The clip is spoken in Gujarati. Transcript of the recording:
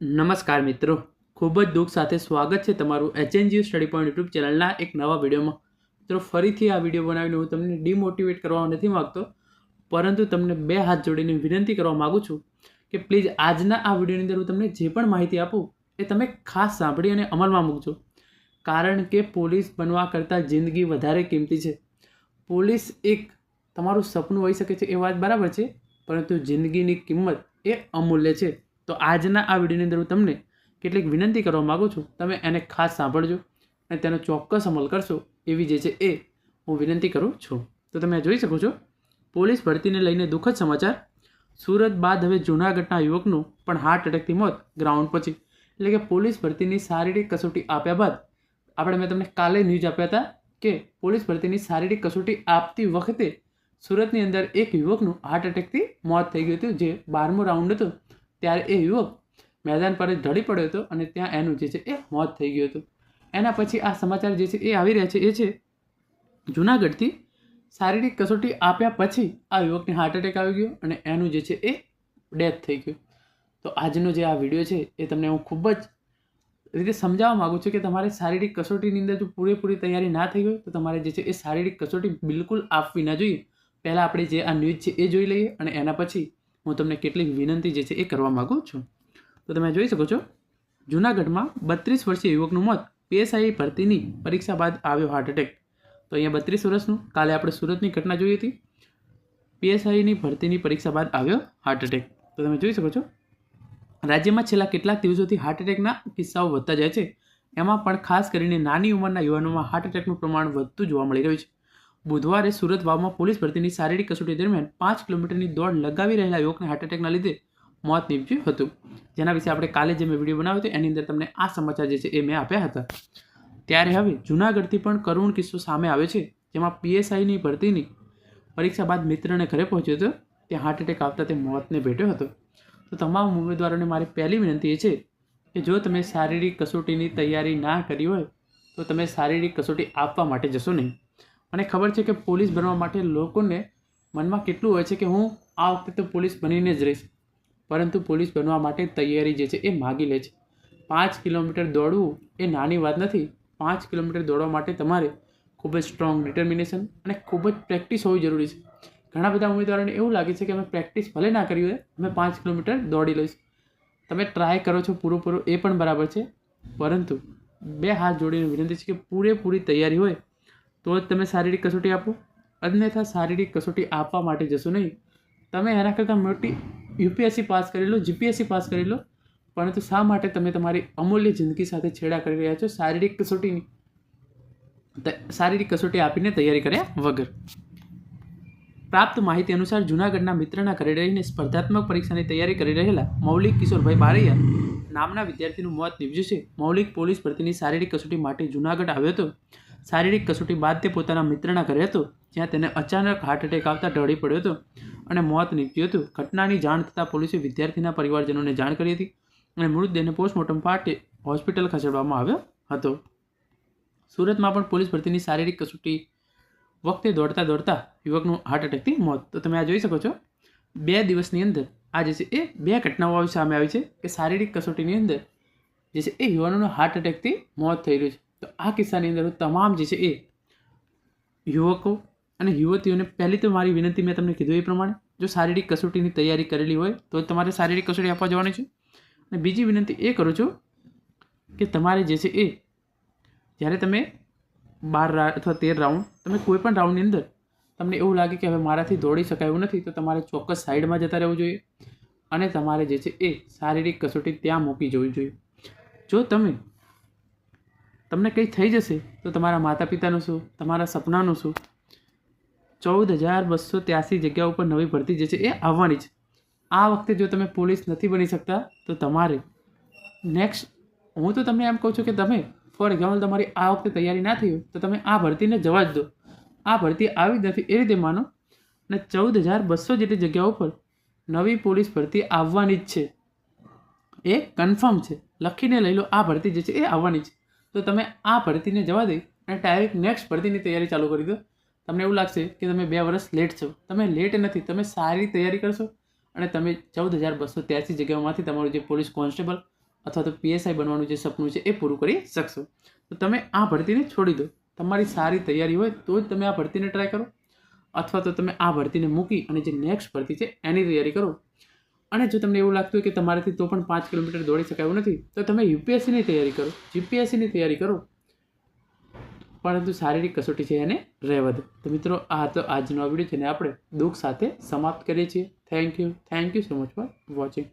નમસ્કાર મિત્રો. ખૂબ જ દુઃખ સાથે સ્વાગત છે તમારું એચએનજીયુ સ્ટડી પોઈન્ટ યુટ્યુબ ચેનલના એક નવા વિડીયોમાં. મિત્રો, ફરીથી આ વીડિયો બનાવીને હું તમને ડિમોટિવેટ કરવા નથી માગતો, પરંતુ તમને બે હાથ જોડીને વિનંતી કરવા માગું છું કે પ્લીઝ આજના આ વિડીયોની અંદર હું તમને જે પણ માહિતી આપું, એ તમે ખાસ સાંભળી અને અમલમાં મૂકજો. કારણ કે પોલીસ બનવા કરતાં જિંદગી વધારે કિંમતી છે. પોલીસ એક તમારું સપનું હોઈ શકે છે એ વાત બરાબર છે, પરંતુ જિંદગીની કિંમત એ અમૂલ્ય છે. તો આજના આ વિડીયોની અંદર હું તમને કેટલીક વિનંતી કરવા માગું છું, તમે એને ખાસ સાંભળજો અને તેનો ચોક્કસ અમલ કરશો એવી જે છે એ હું વિનંતી કરું છું. તો તમે જોઈ શકો છો, પોલીસ ભરતીને લઈને દુઃખદ સમાચાર. સુરત બાદ હવે જૂનાગઢના યુવકનું પણ હાર્ટ એટેકથી મોત ગ્રાઉન્ડ પછી એટલે કે પોલીસ ભરતીની શારીરિક કસોટી આપ્યા બાદ આપણે મેં તમને કાલે ન્યૂઝ આપ્યા હતા કે પોલીસ ભરતીની શારીરિક કસોટી આપતી વખતે સુરતની અંદર એક યુવકનું હાર્ટ એટેકથી મોત થઈ ગયું હતું, જે બારમો રાઉન્ડ હતો. ત્યારે એ યુવક મેદાન પર જ ઢળી પડ્યો હતો અને ત્યાં એનું જે છે એ મોત થઈ ગયું હતું. એના પછી આ સમાચાર જે છે એ આવી રહ્યા છે, એ છે જૂનાગઢથી શારીરિક કસોટી આપ્યા પછી આ યુવકને હાર્ટ એટેક આવી ગયો અને એનું જે છે એ ડેથ થઈ ગયું. તો આજનો જે આ વીડિયો છે એ તમને હું ખૂબ જ રીતે સમજાવવા માગું છું કે તમારે શારીરિક કસોટીની અંદર જો પૂરેપૂરી તૈયારી ના થઈ હોય તો તમારે જે છે એ શારીરિક કસોટી બિલકુલ આપવી ના જોઈએ. પહેલાં આપણે જે આ ન્યૂઝ છે એ જોઈ લઈએ અને એના પછી હું તમને કેટલીક વિનંતી જે છે એ કરવા માગું છું. તો તમે જોઈ શકો છો, જૂનાગઢમાં બત્રીસ વર્ષીય યુવકનું મોત, પીએસઆઈ ભરતીની પરીક્ષા બાદ આવ્યો હાર્ટ એટેક તો અહીંયા બત્રીસ વર્ષનું, કાલે આપણે સુરતની ઘટના જોઈ હતી. પીએસઆઈની ભરતીની પરીક્ષા બાદ આવ્યો હાર્ટ એટેક તો તમે જોઈ શકો છો, રાજ્યમાં છેલ્લા કેટલાક દિવસોથી હાર્ટ એટેકના કિસ્સાઓ વધતા જાય છે. એમાં પણ ખાસ કરીને નાની ઉંમરના યુવાનોમાં હાર્ટ એટેકનું પ્રમાણ વધતું જોવા મળી રહ્યું છે. બુધવારે સુરત વાવમાં પોલીસ ભરતીની શારીરિક કસોટી દરમિયાન પાંચ કિલોમીટરની દોડ લગાવી રહેલા યુવકને હાર્ટ એટેકના લીધે મોત નીપજ્યું હતું. જેના વિશે આપણે કાલે જે મેં વીડિયો બનાવ્યો હતો, એની અંદર તમને આ સમાચાર જે છે એ મેં આપ્યા હતા. ત્યારે હવે જૂનાગઢથી પણ કરુણ કિસ્સો સામે આવે છે, જેમાં પીએસઆઈની ભરતીની પરીક્ષા બાદ મિત્રને ઘરે પહોંચ્યો હતો. ત્યાં હાર્ટ એટેક આવતા તે મોતને ભેટ્યો હતો. તો તમામ ઉમેદવારોને મારી પહેલી વિનંતી એ છે કે જો તમે શારીરિક કસોટીની તૈયારી ના કરી હોય, તો તમે શારીરિક કસોટી આપવા માટે જશો નહીં. મને ખબર છે કે પોલીસ બનવા માટે લોકોને મનમાં કેટલું હોય છે કે હું આ વખતે તો પોલીસ બનીને જ રહીશ. પરંતુ પોલીસ બનવા માટે તૈયારી જે છે એ માગી લે છે. પાંચ કિલોમીટર દોડવું એ નાની વાત નથી. પાંચ કિલોમીટર દોડવા માટે તમારે ખૂબ જ સ્ટ્રોંગ ડિટર્મિનેશન અને ખૂબ જ પ્રેક્ટિસ હોવી જરૂરી છે. ઘણા બધા ઉમેદવારોને એવું લાગે છે કે અમે પ્રેક્ટિસ ભલે ના કરી હોય, અમે પાંચ કિલોમીટર દોડી લઈશ. તમે ટ્રાય કરો છો પૂરું પૂરું એ પણ બરાબર છે. પરંતુ બે હાથ જોડીને વિનંતી છે કે પૂરેપૂરી તૈયારી હોય તો જ તમે શારીરિક કસોટી આપો. અન્યથા શારીરિક કસોટી આપવા માટે જશો નહીં. તમે એના કરતાં મોટી યુપીએસસી પાસ કરી લો, જીપીએસસી પાસ કરી લો, પરંતુ શા માટે તમે તમારી અમૂલ્ય જિંદગી સાથે છેડા કરી રહ્યા છો શારીરિક કસોટીની? શારીરિક કસોટી આપીને તૈયારી કર્યા વગર. પ્રાપ્ત માહિતી અનુસાર જૂનાગઢના મિત્રના ઘરે રહીને સ્પર્ધાત્મક પરીક્ષાની તૈયારી કરી રહેલા મૌલિક કિશોરભાઈ બારૈયા નામના વિદ્યાર્થીનું મોત નીપજ્યું છે. મૌલિક પોલીસ ભરતીની શારીરિક કસોટી માટે જૂનાગઢ આવ્યો હતો. શારીરિક કસોટી બાદ તે પોતાના મિત્રના ઘરે હતો, જ્યાં તેને અચાનક હાર્ટ એટેક આવતા ઢળી પડ્યો હતો અને મોત નીપજ્યું હતું. ઘટનાની જાણ થતાં પોલીસે વિદ્યાર્થીના પરિવારજનોને જાણ કરી હતી અને મૃતદેહને પોસ્ટમોર્ટમ માટે હોસ્પિટલ ખસેડવામાં આવ્યો હતો. સુરતમાં પણ પોલીસ ભરતીની શારીરિક કસોટી વખતે દોડતા દોડતા યુવકનું હાર્ટ એટેકથી મોત. તો તમે આ જોઈ શકો છો, બે દિવસની અંદર આ જે છે એ બે ઘટનાઓ સામે આવી છે કે શારીરિક કસોટીની અંદર જે છે એ યુવાનોનું હાર્ટ એટેકથી મોત થઈ રહ્યું છે. તો આ કિસ્સાની અંદર તમામ જે છે એ યુવકો અને યુવતીઓને પહેલી તો મારી વિનંતી મેં તમને કીધું એ પ્રમાણે, જો શારીરિક કસોટીની તૈયારી કરેલી હોય, તો તમારે શારીરિક કસોટી આપવા જવાની છે. અને બીજી વિનંતી એ કરું છું કે તમારે જે છે એ, જ્યારે તમે બાર અથવા તેર રાઉન્ડ તમે કોઈ પણ રાઉન્ડની અંદર તમને એવું લાગે કે હવે મારાથી દોડી શકાય એવું નથી, તો તમારે ચોક્કસ સાઈડમાં જતા રહેવું જોઈએ અને તમારે જે છે એ શારીરિક કસોટી ત્યાં મૂકી જવી જોઈએ. જો તમે તમને કંઈ થઈ જશે તો તમારા માતા પિતાનું શું? તમારા સપનાનું શું? ચૌદ હજાર બસો ત્યાસી જગ્યા ઉપર નવી ભરતી જે છે એ આવવાની છે. આ વખતે જો તમે પોલીસ નથી બની શકતા, તો તમારે નેક્સ્ટ હું તો તમને એમ કહું છું કે તમે ફોર એક્ઝામ્પલ તમારી આ વખતે તૈયારી ના થઈ હોય, તો તમે આ ભરતીને જવા જ દો. આ ભરતી આવી જ નથી એ રીતે માનો. અને ચૌદ હજાર બસો જેટલી જગ્યાઓ પર નવી પોલીસ ભરતી આવવાની જ છે. એ કન્ફર્મ છે. લખીને લઈ લો, આ ભરતી જે છે એ આવવાની છે. તો તમે આ ભરતીને જવા દઈ અને ડાયરેક્ટ નેક્સ્ટ ભરતીની તૈયારી ચાલુ કરી દો. તમને એવું લાગશે કે તમે બે વર્ષ લેટ છો. તમે લેટ નથી, તમે સારી તૈયારી કરશો અને તમે ચૌદ હજાર બસો ત્યાસી જગ્યાઓમાંથી તમારું જે પોલીસ કોન્સ્ટેબલ અથવા તો પીએસઆઈ બનવાનું જે સપનું છે એ પૂરું કરી શકશો. તો તમે આ ભરતીને છોડી દો. તમારી સારી તૈયારી હોય તો જ તમે આ ભરતીને ટ્રાય કરો. અથવા તો તમે આ ભરતીને મૂકી અને જે નેક્સ્ટ ભરતી છે એની તૈયારી કરો. અને જો તમને એવું લાગતું હોય કે તમારાથી તો પણ પાંચ કિલોમીટર દોડી શકાય એવું નથી, તો તમે યુપીએસસીની તૈયારી કરો, જીપીએસસીની તૈયારી કરો. પરંતુ શારીરિક કસોટી છે એને રહેવા દો. તો મિત્રો, આ હતો આજનો વીડિયો જેને આપણે દુઃખ સાથે સમાપ્ત કરીએ છીએ. Thank you thank you so much for watching